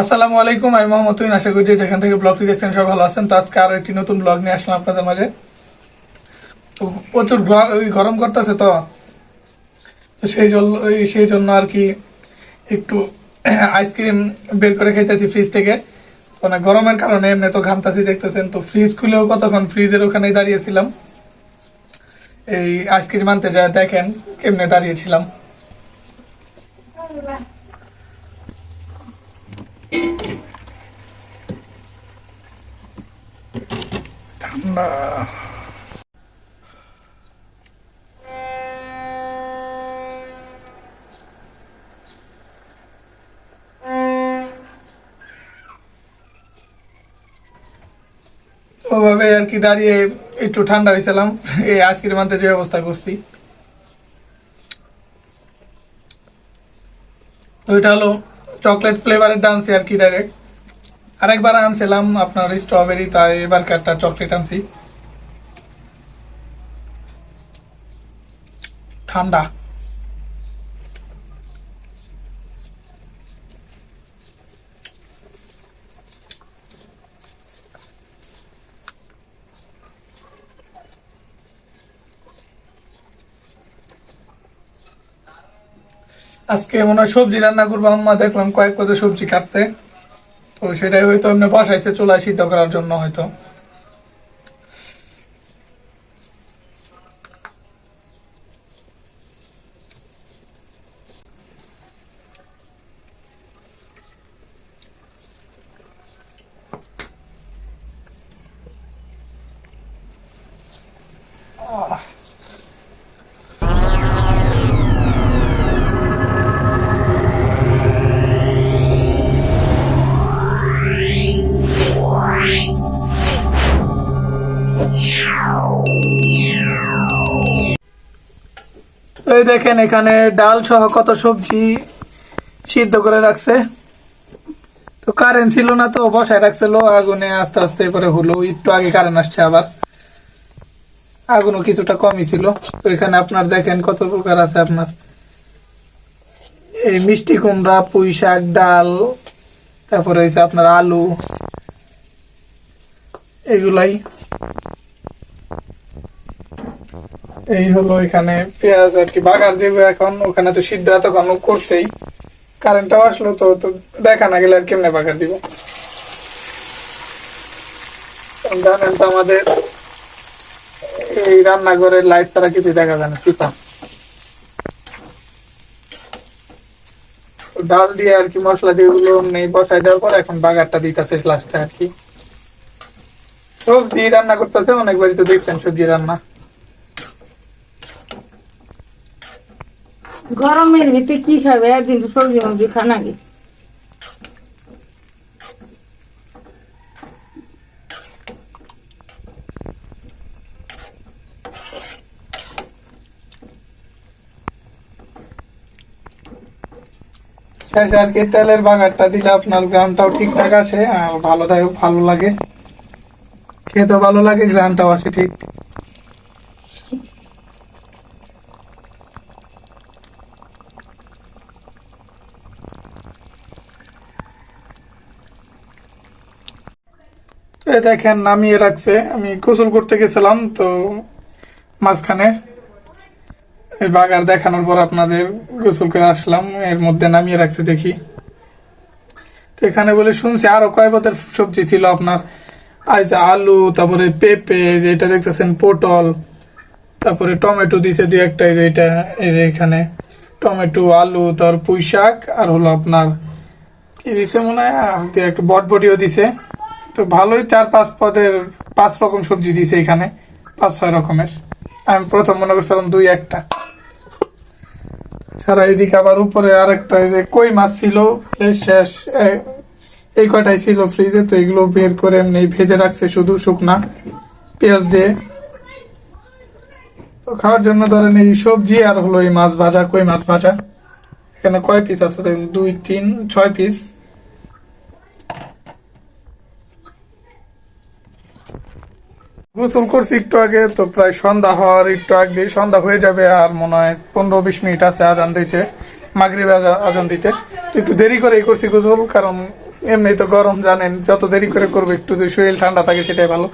আসসালামু আলাইকুম, আমি মোহাম্মদ তুইন আশা করি যে যেখান থেকে ব্লগটি দেখছেন সবাই ভালো আছেন। তো আজকে আরও একটি নতুন ব্লগ নিয়ে আসলাম আপনাদের মাঝে। তো প্রচুর গরম করতেছে তো। তো সেই জন্য সেই জন্য আর কি একটু আইসক্রিম বের করে খাইতেছি ফ্রিজ থেকে। মানে গরমের কারণে এমনি তো ঘামতাছি, দেখতেছেন। তো ফ্রিজ খুলেও কতক্ষণ ফ্রিজের ওখানেই দাঁড়িয়েছিলাম। এই আইসক্রিম আনতে যায় দেখেন কেমনে দাঁড়িয়েছিলাম। ঠান্ডা। ওভাবে আর কি দাঁড়িয়ে একটু ঠান্ডা হয়েছিলাম এই আজকের আনতে যে ব্যবস্থা করছি। এটা হলো চকলেট ফ্লেভারের ডান্স আর কি ডাইরেক্ট আরেকবার আনছিলাম আপনার স্ট্রবেরি তাই এবার একটা চকলেট আনছি। ঠান্ডা। আজকে মনে হয় সবজি রান্না করব, আম্মা দেখলাম কয়েক পদে সবজি কাটতে। তো সেটাই হয়তো এমনি বসাইছে চুলায় সিদ্ধ করার জন্য হয়তো। এই দেখেন এখানে ডাল সহ কত সবজি সিদ্ধ করে রাখছে। তো কারেন্ট ছিল না তো, বসায় রাখছিল আগুনে আস্তে আস্তে করে হলো। একটু আগে কারেন্ট আসছে আবার। আগুনও কিছুটা কমই ছিল। তো এখানে আপনার দেখেন কত প্রকার আছে আপনার। এই মিষ্টি কুমড়া, পুঁই শাক, ডাল, তারপরে হয়েছে আপনার আলু। এগুলাই। এই হলো এখানে পেঁয়াজ আর কি বাগার দেবে এখন। ওখানে তো সিদ্ধ এতক্ষণ করছেই। কারেন্টটাও আসলো তো তো দেখা না গেলে আর কেমনে বাগার দিব? জানেন তো আমাদের এই রান্নাঘরের লাইট ছাড়া কিছু দেখা যায় না চিতা ডাল দিয়ে আর কি মশলা দিয়ে ওগুলো নেই বসাই দেওয়ার পর এখন বাগারটা দিতেছে লাস্টে আর কি। সবজি রান্না করতেছে, অনেকবারই তো দেখছেন সবজি রান্না। গরমের ভিতরে কি খাবে? একদিন সবজি মবজি খান আগে আর কি, তেলের বাগারটা দিলে আপনার গ্রামটাও ঠিকঠাক আসে, আর ভালো থাকে ভালো লাগে। খেতে ভালো লাগে গ্রামটাও আসে ঠিক। এই দেখেন, নামিয়ে রাখছে। আমি গোসল করতে গেছিলাম, তো মাঝখানে এই বাগার দেখানোর পর আপনাদের গোসল করে আসলাম। এর মধ্যে নামিয়ে রাখছে, দেখি। তো এখানে বলে শুনছি, আরও কয় পদের সবজি ছিল আপনার? আইসে আলু, তারপরে পেঁপে যেটা দেখতেছেন, পটল, তারপরে টমেটো দিছে দুই একটা, এই যে এটা, এই যে এখানে টমেটো, আলু, তার পুঁই শাক আর হলো আপনার কি দিছে মনে হয়? আর একটা বটবটিও দিছে। তো ভালোই চার পাঁচ পদের পাঁচ রকম সবজি দিছে এখানে, পাঁচ ছয় রকমের। আমি প্রথম মনে করছিলাম দুই একটা। সারা এদিকে আবার উপরে আর একটা যে কই মাছ ছিল শেষ এই কয়টাই ছিল ফ্রিজে, তো এগুলো বের করে এমনি ভেজে রাখছে শুধু শুকনা পেঁয়াজ দিয়ে। তো খাওয়ার জন্য ধরেন এই সবজি আর হলো এই মাছ ভাজা, কই মাছ ভাজা? এখানে কয় পিস আছে দুই, তিন, ছয় পিস গোসল করছি একটু আগে, তো প্রায় সন্ধ্যা হওয়ার একটু আগে সন্ধ্যা হয়ে যাবে আর মনে হয় পনেরো বিশ মিনিট আছে আজান দিতে মাগরিব আজান দিতে। তো একটু দেরি করেই করছি গোসল, কারণ এমনি তো গরম, জানেন, যত দেরি করে করব, একটু যদি শরীর ঠান্ডা থাকে সেটাই ভালো।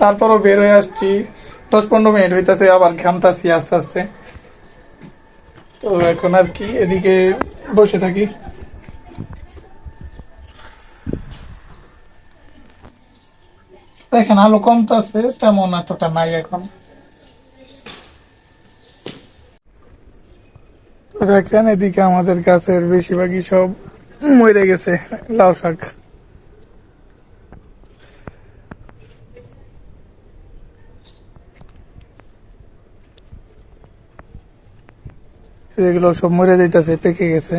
তারপরও বের হয়ে আসছি, দশ পনেরো মিনিট হইতাছে, আবার ঘামতাছি আস্তে আস্তে। তো এখন আর কি, এদিকে বসে থাকি। দেখেন, আলো কমতাছে, তেমন এতটা নাই এখন। দেখেন, এদিকে আমাদের গাছের বেশিরভাগই সব মরে গেছে, লাউ শাক। এগুলো সব মরে যাইতেছে, পেকে গেছে।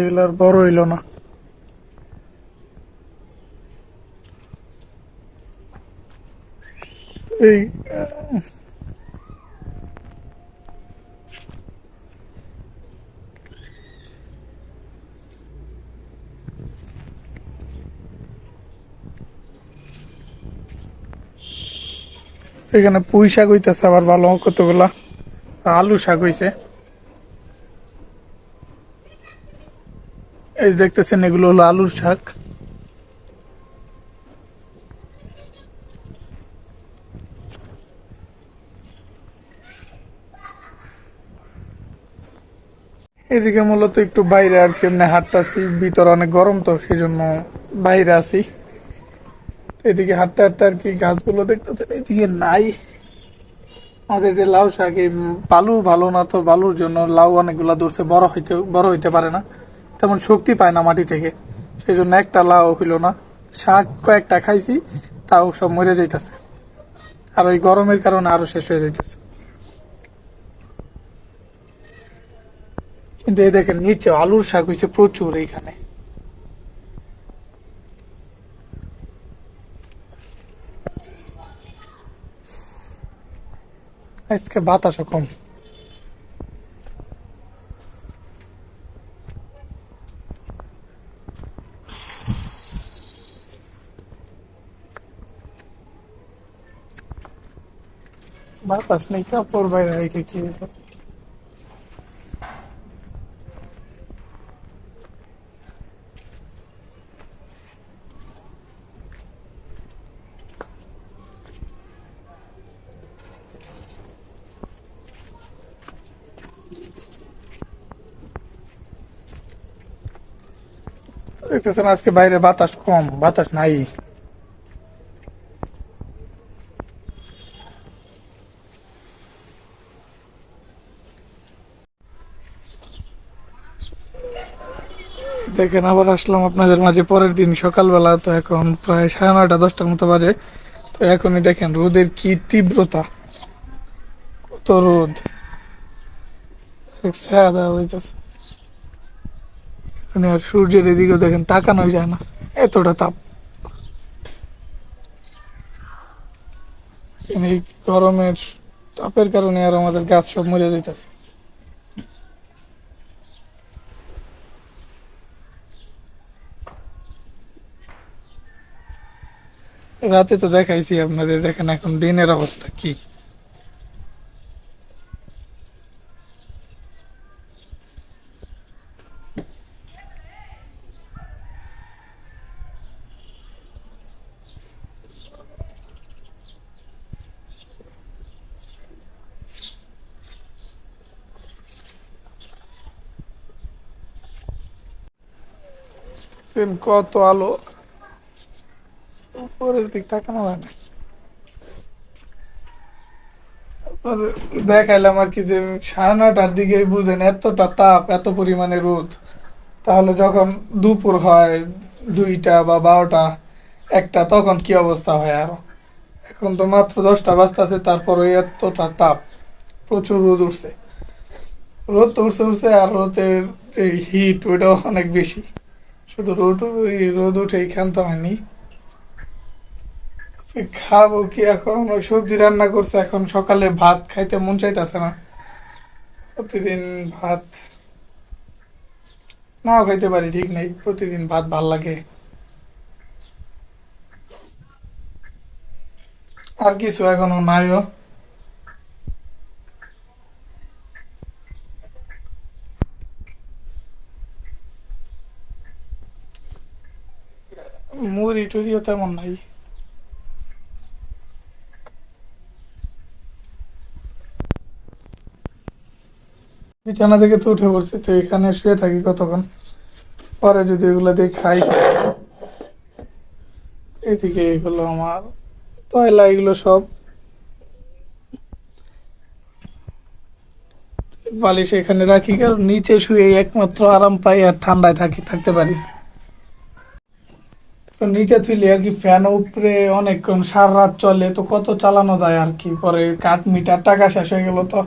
এগুলো আর বড় হইল না। এই, এখানে পুঁই শাক হইতেছে, আবার ভালো কতগুলা? আলু শাক হইছে। এই দেখতেছেন, এগুলো হলো আলুর শাক। এদিকে মূলত একটু বাইরে আর কেমনে হাঁটতাছি, ভিতরে অনেক গরম তো সেই জন্য বাইরে আছি। এদিকে হাঁটতে হাঁটতে আর কি গাছগুলো দেখতেছেন, এদিকে নাই। আমাদের যে লাউ শাক, এই বালু ভালো না তো, বালুর জন্য লাউ অনেকগুলো দূরছে বড় হইতে বড় হইতে পারে না। তেমন শক্তি পায় না মাটি থেকে। সেই জন্য একটা লাউ হইল না। শাক কয়েকটা খাইছি, তাও সব মরে যাইতেছে। আর ওই গরমের কারণে আরও শেষ হয়ে যাইতেছে। কিন্তু এই দেখেন, নিচে আলুর শাক হয়েছে প্রচুর এইখানে। আজকে বাতাসও কম। বাতাস নেই কাপড় বাইরে রেখে কি হলো? তো দেখতেছেন আজকে বাইরে বাতাস কম বাতাস নাই দেখেন, আবার আসলাম আপনাদের মাঝে পরের দিন সকালবেলা। তো এখন প্রায় সাড়ে নয়টা, দশটার মতো বাজে। তো এখনই দেখেন, রোদের কি তীব্রতা। কত রোদ। আর সূর্যের এদিকেও দেখেন, তাকানোই যায় না। এতটা তাপ। এই গরমের তাপের কারণে আর আমাদের গাছ সব মরে যাইতেছে। রাতে তো দেখাইছি আপনাদের দেখেন এখন দিনের অবস্থা কি। কত আলো। উপরের দিক তাকানো হয় দেখাইলাম আর কি যে সাড়ে নয়টার দিকে বুঝেন এতটা তাপ, এত পরিমাণে রোদ। তাহলে যখন দুপুর হয় দুইটা বা বারোটা, একটা, তখন কি অবস্থা হয় আরও? এখন তো মাত্র দশটা বাজতেছে তারপরে এতটা তাপ। প্রচুর রোদ উঠছে। রোদ তো উঠছে উঠছে, আর রোদের যে হিট ওইটাও অনেক বেশি। শুধু রোদ রোদ উঠে ক্ষান্ত হয়নি। আজকে খাব কি এখন? ওই সবজি রান্না করছে এখন। সকালে ভাত খাইতে মন চাইতেছে না। প্রতিদিন ভাত নাও খাইতে পারি, ঠিক নেই। প্রতিদিন ভাত ভালো লাগে। আর কিছু এখনও নাইও মুড়ি টুড়িও তেমন নাই। বিছানা থেকে তো উঠে পড়ছি, তো এখানে শুয়ে থাকি কতক্ষণ? পরে যদি এগুলো দিয়ে খাই, এদিকে এগুলো আমার তয়লা, এগুলো সব। বালিশ এখানে রাখি, কারণ নিচে শুয়ে একমাত্র আরাম পাই আর ঠান্ডায় থাকি, থাকতে পারি। তো নিচে তুলি আর কি ফ্যান উপরে অনেকক্ষণ, সারা রাত চলে, তো কত চালানো যায় আর কি, পরে কাঠ মিটার, টাকা শেষ হয়ে গেল তো।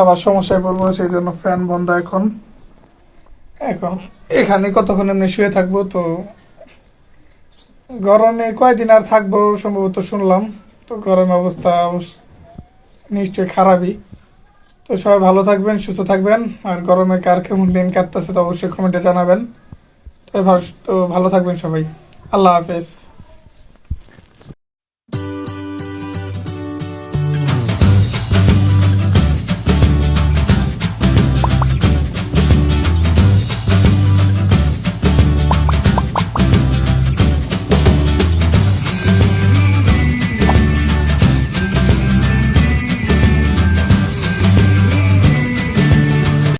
আবার সমস্যায় পড়ব সেই জন্য ফ্যান বন্ধ এখন। এখন, এখানে কতক্ষণ এমনি শুয়ে থাকব তো? গরমে কয়দিন আর থাকব সম্ভবত শুনলাম। তো গরমে অবস্থা নিশ্চয়ই খারাপই। তো সবাই ভালো থাকবেন, সুস্থ থাকবেন। আর গরমে কার কেমন দিন কাটতেছে তো অবশ্যই কমেন্টে জানাবেন। তো ভালো থাকবেন সবাই। আল্লাহ হাফেজ।